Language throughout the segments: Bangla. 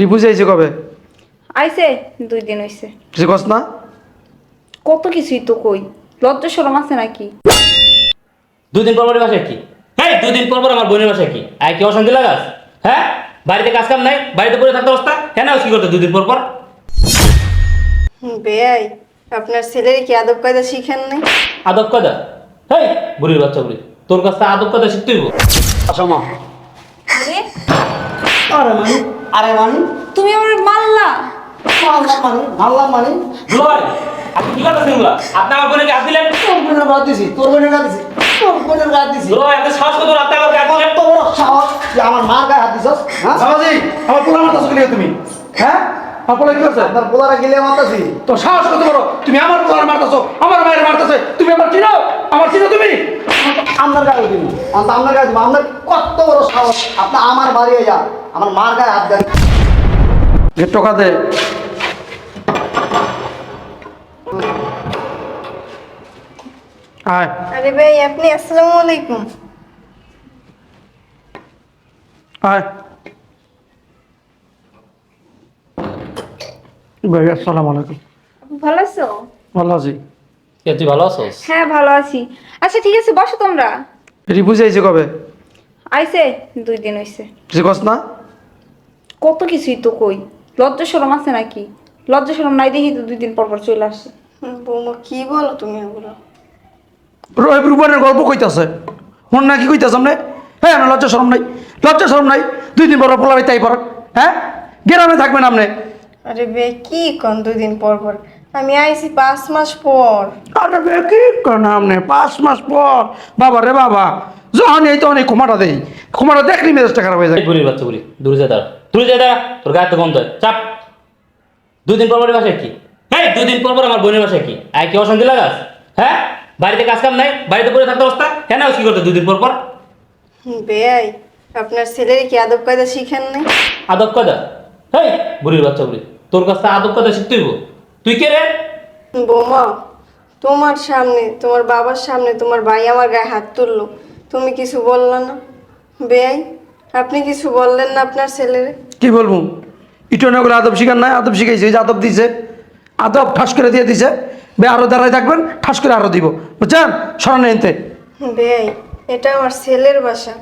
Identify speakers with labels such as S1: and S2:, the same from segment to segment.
S1: এটি বুঝাইছে কবে?
S2: আইছে দুই দিন হইছে।
S1: কিছু কস না?
S2: কত কিছুই তো কই। লজ্জা সরম আছে নাকি?
S3: দুদিন পর পর বাসায় কি? হ্যাঁ দুদিন পর পর আমার বোনের বাসায় কি? আয় কি অশান্তি লাগাস? হ্যাঁ? বাড়িতে কাজ কাম নাই? বাড়িতে পড়ে থাকতে অবস্থা? কেন কি করতে দুদিন পর পর?
S4: বেয়াই। আপনার ছেলের কি আদব কায়দা শিখেন নাই?
S3: আদব কথা হেই বুড়ির বাচ্চা বুড়ি। তোর কাছ থেকে আদব কথা শিখতে হইব।
S1: আসো মা।
S2: আরে?
S5: আরে মানি আরে মানি?
S2: তুমি আমার মাল্লা।
S5: মাল্লা মানি? মাল্লা মানি?
S3: লয় আপনি কি কথা শুনলা আপনি আমার বোনকে হাত দিলেন?
S5: তোর বোনের দিছি তোর বোনের দিছি তোর বোনের দিছি।
S3: লয় এত সাহস কত রাতে আমার গায়ে দিলেন?
S5: বড় সাহস যে আমার মার গায়ে হাত দিছস হ্যাঁ?
S1: আমার পুরো মাথা তুমি? হ্যাঁ? পোলা কি করছে?
S5: আপনার পোলারা গিলে মারতাছি।
S1: তো সাহস কত বড়? তুমি আমার পোলার মারতাছো আমার মায়ের মারতাছে তুমি আমার চিনো? আমার চিনো তুমি?
S5: আপনার গায়ে দিন আপনার গায়ে দিব আপনার কত বড় সাহস। আপনি আমার বাড়ি যা আমার মার গায়ে হাত দেন।
S1: এ টাকা দে। আয়।
S4: আরে ভাই আপনি আসসালামু আলাইকুম।
S1: আয়। ভাই আসসালামু আলাইকুম।
S2: ভালো আছো?
S1: ভালো আছি।
S3: কে তুই ভালো আছিস?
S2: হ্যাঁ ভালো আছি। আচ্ছা ঠিক আছে বসো তোমরা।
S1: এটি বুঝাইছে কবে?
S2: আইছে দুই দিন হইছে।
S1: কিছু কস না।
S2: কত কিছুই তো কই। লজ্জা সরম আছে নাকি? লজ্জা সরম নাই দেখি তো দুই দিন পর পর চলে আসছে।
S4: বৌমা কি বলো তুমি এগুলো?
S1: রহিব রূপনের গল্প কইতাছে। মন না কি কইতাছে আমনে? হ্যাঁ না লজ্জা শরম নাই। লজ্জা শরম নাই। দুই দিন পর পোলারে তাই পর। হ্যাঁ? গ্রামে থাকবেন আপনি
S4: আরে বে কি কন দুই দিন পর পর? আমি আইছি পাঁচ মাস পর।
S1: আরে বে কি কেন আপনি পাঁচ মাস পর। বাবা রে বাবা যখন এই তখন এই ক্ষমাটা দেই। ক্ষমাটা দেখলি মেজাজটা খারাপ হয়ে যায়।
S3: বুড়ির বাচ্চা বুড়ি দূরে যা দাঁড়া। দূরে যা দাঁড়া তোর গায়ে তো গন্ধ চাপ। দুদিন পর পর বাসায় কি? হ্যাঁ দুদিন পর পর আমার বোনের বাসায় কি? আয় কি অশান্তি লাগাস? হ্যাঁ? বাড়িতে কাজ কাম নাই? বাড়িতে পড়ে থাকতে অবস্থা? কেন কি করতে দুদিন পর পর?
S4: বেয়াই আপনার ছেলের কি আদব কায়দা শিখেন নাই?
S3: আদব কথা হেই বুড়ির বাচ্চা বুড়ি তোর কাছ আদব কথা শিখতে হইব। তুই কে রে?
S4: বৌমা তোমার সামনে তোমার বাবার সামনে তোমার ভাই আমার গায়ে হাত তুললো। তুমি কিছু বললা না। বেয়াই আপনি কিছু বললেন না আপনার ছেলেরে?
S1: কি বলব? ইটনগর আদব শিখার নাই আদব শিখাইছে এই যে আদব দিছে। আদব ঠাস করে দিয়ে দিছে। বে আরও দাঁড়ায় থাকবেন ঠাস করে আরও দিব। বুঝছেন? স্মরণে এনতে।
S4: বেয়াই এটা আমার ছেলের বাসা।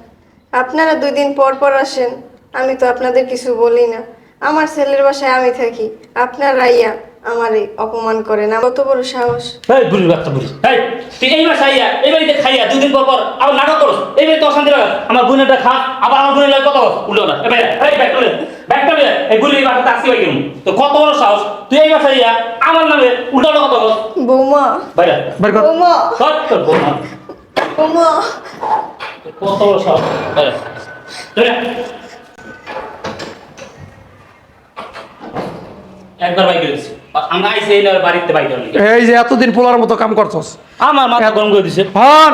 S4: আপনারা দুই দিন পর পর আসেন আমি তো আপনাদের কিছু বলি না। আমার ছেলের বাসায় আমি থাকি। আপনার রাইয়া আমারে অপমান করে না। কত বড় সাহস।
S3: এই বুড়ির বাচ্চা বুড়ি। এই তুই এই মাসে আইয়া এই বাড়িতে খাইয়া দুদিন পর পর আবার নাটক করস। এই বাড়িতে অশান্তি লাগাস আমার বোনেরটা খা আবার আমার বোনের লাগে কত উল্টো না এই বাইরে, এই ব্যাগটা লে ব্যাগটা লে এই বুড়ির বাচ্চাটা আসি ভাই কেমন তো কত বড় সাহস। তুই এই মাসে আইয়া আমার নামে উল্টো কত করস
S4: বৌমা।
S3: বাইরে
S1: বের কর।
S4: বৌমা।
S3: তোর বোন না।
S4: বৌমা।
S3: কত বড় সাহস। বাইরে চলে আয়। একবার বাইক দিছি। আমরা আইসি এই বাড়িতে বাইক দিলাম
S1: এই যে এতদিন পোলার মতো কাম করছস।
S3: আমার মাথা গরম করে দিছে।
S1: হন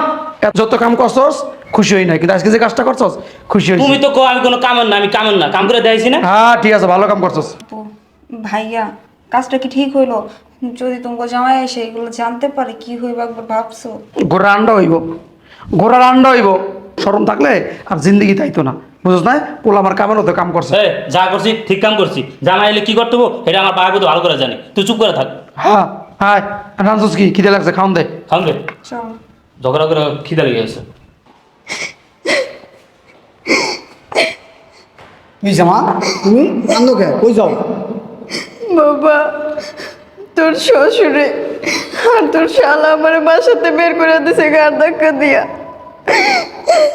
S1: যত কাম করছস খুশি হই না কিন্তু আজকে যে কাজটা করছস খুশি হই
S3: তুমি তো কো আমি কোনো কামের না আমি কামের না। কাম করে দেখাইছি না?
S1: হ্যাঁ ঠিক আছে ভালো কাম করছস।
S2: ভাইয়া কাজটা কি ঠিক হইল? যদি তোমাকে জামাই এসে এগুলো জানতে পারে কি হইব একবার ভাবছ?
S1: ঘোড়ার আন্ডা হইব। ঘোড়ার আন্ডা হইব। শরম থাকলে আর জিন্দগি তাইতো না। বুঝছ না পোলা আমার কামের মতো কাম করছে।
S3: এ, যা করছি ঠিক কাম করছি। জামাই এলে কি করতে হব? এটা আমার বাবা তো ভালো করে জানি। তুই চুপ করে থাক।
S1: হ্যাঁ হ্যাঁ রানছস কি? খিদে লাগছে খাওন দে।
S3: থামবে
S2: চল
S3: ঝগড়া করে খিদে লেগে গেছে।
S5: জামা তুমি কান্দো কে? কই যাও?
S4: বাবা তোর শ্বশুরে আর তোর শালা আমার বাসাতে বের করে দিছে গার ধাক্কা দিয়া।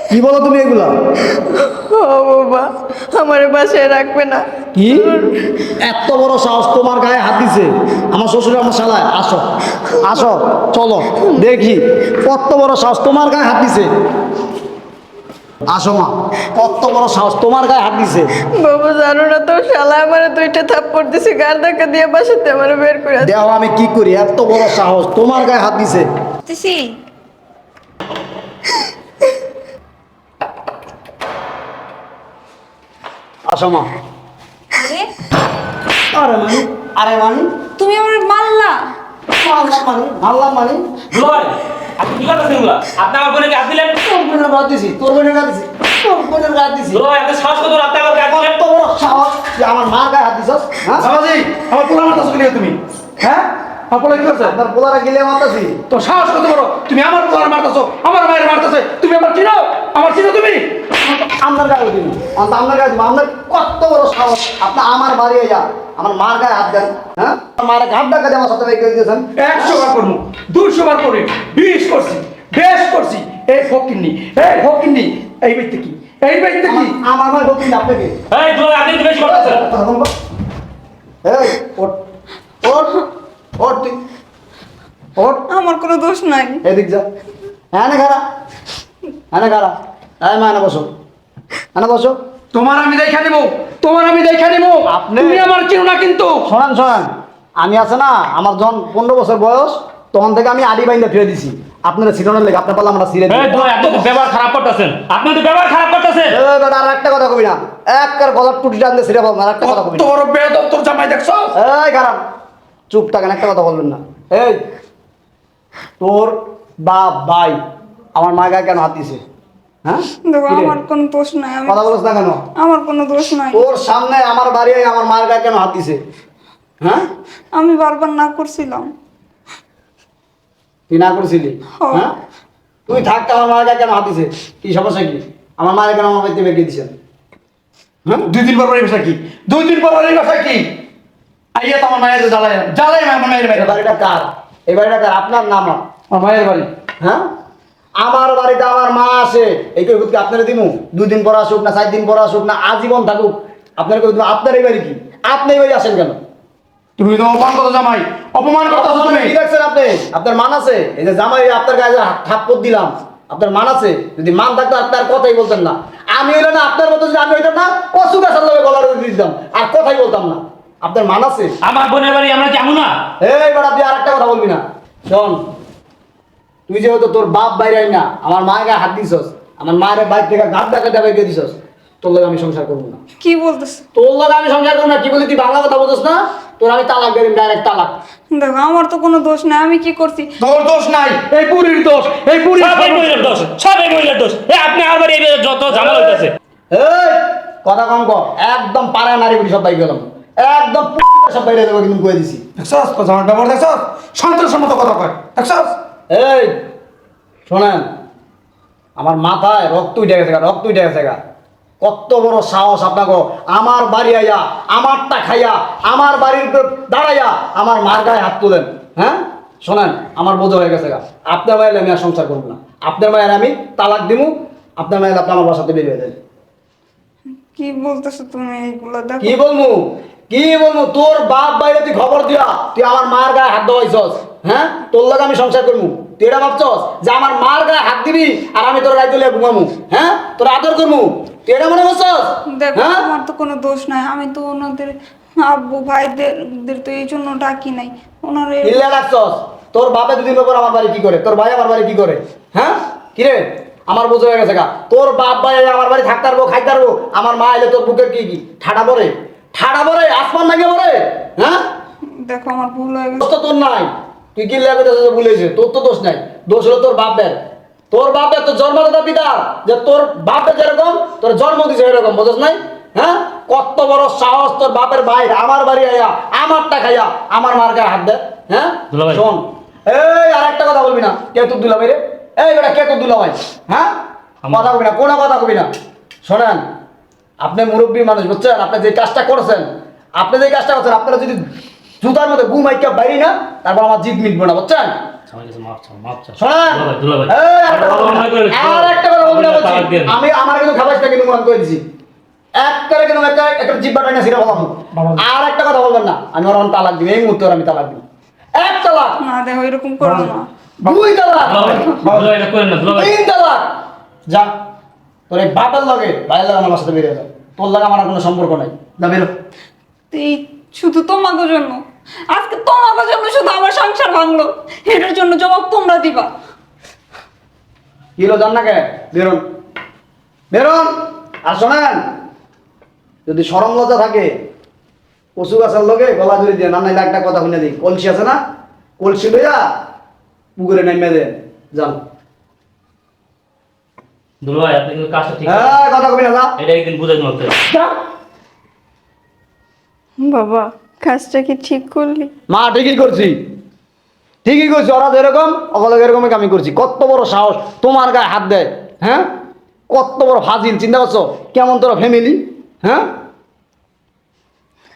S5: কি বলো তুমি এগুলা?
S4: ও বাবা আমার বাসায় রাখবে না।
S5: কি? এত বড় সাহস তোমার গায়ে হাত দিছে। আমার শ্বশুর আমার শালায় আসো। আসো চলো দেখি। কত বড় সাহস তোমার গায়ে হাত দিছে। আসো মা কত বড় সাহস তোমার গায়ে হাত দিছে।
S4: বাবা জানো না তোর শালা আমার দুইটা থাপ্পড় দিছে গার ধাক্কা দিয়ে বাসাতে আমার বের করে।
S5: দেও আমি কি করি? এত বড় সাহস তোমার গায়ে হাত দিছে।
S2: দিছি।
S5: আসো মা
S2: আরে
S5: আরে মানি? আরে মানি?
S2: তুমি আমার মারলা
S5: মারলাম মানি? মারলাম মানি?
S3: আপনি কি আপনি আমার বোনকে হাত দিলেন?
S5: তোর বোনের গায়ে দিছি তোর বোনের গায়ে দিছি তোর বোনের গায়ে দিছি।
S3: দুলা ভাই সাহস কত আপনি আমার গায়ে দিলেন?
S5: কত সাহস তুই আমার মার গায়ে হাত দিছস হ্যাঁ?
S1: আমার পোলা মারতেছো তুমি। হ্যাঁ? আমার পোলা কি করছে?
S5: আপনার পোলারা গিলে মারতাছি।
S1: তো সাহস কত বড়? তুমি আমার পোলার মারতেছো আমার মায়ের মারতেছে। তুমি আমার চিনো? আমার চিনো তুমি?
S5: আপনার গায়ে দিন অন্ত আপনার গায়ে দিব আপনার কত বড় সাহস। আপনি আমার বাড়ি যা আমার মার গায়ে হাত দেন হ্যাঁ? আমার মায়ের ঘাট ডাকা দিয়ে আমার সাথে দিয়েছেন।
S1: একশো বার করব দুশো বার করি বিশ করছি বেশ করছি। এই ফকিন্নি এই ফকিন্নি এই ব্যক্তি কি? এই ব্যক্তি কি?
S5: আমার মায়ের বলছি আপনাকে?
S3: এই ভাই আপনি বেশি করতেছেন?
S5: এই ওট ওট ওট তুই। ওট
S2: আমার কোনো দোষ নাই।
S5: এদিক যা। হ্যাঁ না খারা হ্যাঁ না খারা হ্যাঁ মা না বসো। হ্যাঁ না বসো।
S1: তোমার আমি দেখা নিবো তোমার আমি দেখা নিবো। তুমি আমার চিনো না কিন্তু।
S5: শোনান শোনান। আমি আছে না আমার যখন পনেরো বছর বয়স তখন থেকে আমি আড়ি বাইন্দা ফিরে দিছি। আপনারা সিরনের লেগে আপনার পাল্লা আমরা সিরে
S3: ব্যবহার খারাপ করতেছেন। আপনি তো ব্যবহার খারাপ করতেছেন।
S5: আর একটা কথা কবি না। একবার গলার টুটি টানতে সিরে আর একটা কথা কবি
S1: তোর বেদব তোর জামাই দেখছ?
S5: এই খারাপ চুপ থাকেন একটা কথা বলবেন না। এই তোর বাপ ভাই আমার মা গায়ে কেন হাত দিছে? হ্যাঁ?
S2: দেখো আমার কোনো দোষ নাই
S5: কথা না কেন?
S2: আমার কোনো দোষ নাই।
S5: তোর সামনে আমার বাড়ি আমার মার গায়ে কেন হাত দিছে? হ্যাঁ?
S2: আমি বারবার না করছিলাম।
S5: তুই না করেছিলি?
S2: হ্যাঁ।
S5: তুই থাকতে আমার মার গায়ে কেন হাত দিছে? কি সমস্যা কি? আমার মায়ের কেন আমার বাড়িতে বেঁকে দিছেন হ্যাঁ?
S1: দুই দিন পর ভাষা কি? দুই দিন পর কি? আইয়া তো আমার মায়ের জ্বালাই জ্বালাই আমার মায়ের বাড়ি।
S5: বাড়িটা কার? এই বাড়িটা কার? আপনার নাম?
S1: আমার মায়ের বাড়ি।
S5: হ্যাঁ? আমার বাড়িতে আমার মা আসে এই কৈফতকে আপনারা দিমু? দুই দিন পর আসুক না চার দিন পর আসুক না আজীবন থাকুক। আপনার কৈফত আপনার এই বাড়ি কি? আপনি এই বাড়ি আসেন কেন?
S1: তুমি তো অপমান করতো জামাই। অপমান তুমি
S5: কি দেখছেন আপনি? আপনার মান আছে? এই যে জামাই আপনার গায়ে থাপ্পর দিলাম আপনার মান আছে? যদি মান থাকতো আপনার কথাই বলতেন না। আমি হইলে না আপনার মতো যদি আমি হইতাম না কচু গাছের লগে গলার দিতাম আর কথাই বলতাম না। আপনার মান আছে?
S3: আমার বোনের বাড়ি আমরা যাব না
S5: এই বেটা তুই আর একটা কথা বলবি না। শোন তুই যেহেতু তোর বাপ বাইরে না আমার মায়ের গায়ে হাত দিছস আমার মায়ের বাইর থেকে ঘাট ডাকা ডাকা দিয়ে দিছস তোর লগে আমি সংসার করব না।
S2: কি বলতেছ?
S5: তোর লগে আমি সংসার করব না কি বলি তুই বাংলা কথা বলছিস না? তোর আমি তালাক দিয়ে ডাইরেক্ট তালাক।
S2: দেখো আমার তো কোনো দোষ নাই আমি কি করছি?
S1: তোর দোষ নাই এই বুড়ির দোষ এই বুড়ির
S3: সব এই মহিলার দোষ সব এই মহিলার দোষ। এই আপনি আমার বাড়ি এই যত ঝামেলা হইতেছে।
S5: এই কথা কম কর একদম পাড়া নারী বুড়ি সব বাইরে গেলাম একদম সব বাইরে দেবো কিন্তু কয়ে দিছি।
S1: দেখছস? তো জামাই ব্যবহার দেখছস? সন্ত্রাসের মতো কথা কয়। দেখছস?
S5: এই শোনেন আমার মাথায় রক্ত উঠে গেছে গা, রক্ত উঠে গেছে গা। কত বড় সাহস আপনাকে। আমার বাড়ি আইয়া আমারটা খাইয়া আমার বাড়ির দাঁড়াইয়া আমার মার গায়ে হাত তুলেন। হ্যাঁ? শোনেন আমার বোঝা হয়ে গেছে গা। আপনার মায়ের আমি আর সংসার করব না। আপনার মায়ের আমি তালাক দিমু আপনার মায়ের আপনি আমার বাসাতে বেরিয়ে দেন
S2: কি বলতেছো তুমি এইগুলো?
S5: কি বলব কি বলব তোর বাপ বাইরে তুই খবর দিয়া তুই আমার মার গায়ে হাত দেওয়াইছস হ্যাঁ? তোর লগে আমি সংসার করব তুই এটা ভাবছস যে আমার মার গায়ে হাত দিবি আর আমি তোর রায় লিয়ে ঘুমামু? হ্যাঁ? তোর আদর করব তুই এটা মনে করছস?
S2: দেখো
S5: হ্যাঁ?
S2: আমার তো কোনো দোষ নাই। আমি তো ওনাদের আব্বু ভাইদের তো এই জন্য ডাকি নাই। ওনারা
S5: ইল্লা রাখছস তোর বাপে দুদিন পর আমার বাড়ি কি করে? তোর ভাই আমার বাড়ি কি করে? হ্যাঁ? কি রে? আমার বোঝা হয়ে গেছে গা। তোর বাপ ভাই আমার বাড়ি থাকতে পারব খাইতে পারব। আমার মা এলে তোর বুকে কি কি? ঠাডা পরে ঠাডা পরে আসমান নাকি পরে হ্যাঁ?
S2: দেখো আমার ভুল হয়ে গেছে।
S5: তোর নাই। তুই কি লেগে তো ভুলেছে তোর তো দোষ নাই। দোষ হলো তোর বাপের। তোর বাপের তো জন্মদাতা পিতা যে তোর বাপের যেরকম তোর জন্ম দিছে এরকম বুঝছ নাই? হ্যাঁ? কত বড় সাহস তোর বাপের ভাই আমার বাড়ি আইয়া আমারটা খাইয়া আমার মার গায়ে হাত দে। হ্যাঁ? শোন। এই আর একটা কথা বলবি না। কে তোর দুলাভাই রে? এই বেটা কে তোর দুলাভাই? হ্যাঁ? কথা কবি না কোনো কথা কবি না। শোনেন আপনি মুরব্বী মানুষ বুঝছেন? আপনি যে কাজটা করছেন আপনি যে কাজটা করছেন আপনারা যদি জুতার মধ্যে ঘুম আইকা বাইরি না তারপর আমার জিদ মিটবে না বুঝছেন? না। না। আমি আমার কিন্তু মনে করে দিছি। এক করে কিন্তু একটা একটা জিব্বা টাইনা বললাম আর একটা কথা বলবেন না আমি ওর তালাক দিবি এই মুহূর্তে আমি তালাক দিবি। এক তালাক।
S2: না দেখো এরকম করো না
S5: দুই তালাক।
S3: না।
S5: তিন তালাক। যা তোর এই বাপের লগে ভাইয়ের লগে আমার সাথে বেরিয়ে যায় তোর লগে আমার কোনো সম্পর্ক নাই। যা বেরো।
S2: তো এই শুধু তোমাকে জন্য। আজকে তোমাকে জন্য শুধু আমার সংসার ভাঙলো। এটার জন্য জবাব তোমরা দিবা।
S5: কি হলো জান না কে বেরোন। বেরোন। আর শোনেন যদি সরম লজ্জা থাকে পশু গাছের লগে গলা ধরে দিয়ে না নাইলে একটা কথা শুনে দিই। কলসি আছে না? কলসি লইয়া পুকুরে নেমে দেন। যান।
S3: দুলো আপনি কিন্তু কাজটা ঠিক
S5: হ্যাঁ কথা কবি না
S3: এটা একদিন বুঝাই দিতে
S4: বাবা। কাজটা কি ঠিক করলি?
S5: মা ঠিকই করছি। ঠিকই করছি ওরা যেরকম অকল এরকমই আমি করছি। কত বড় সাহস তোমার গায়ে হাত দেয় হ্যাঁ? কত বড় ফাজিল চিন্তা করছ? কেমন তোরা ফ্যামিলি হ্যাঁ?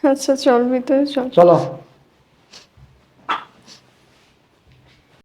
S4: আচ্ছা চল ভিতরে চল।
S5: চলো।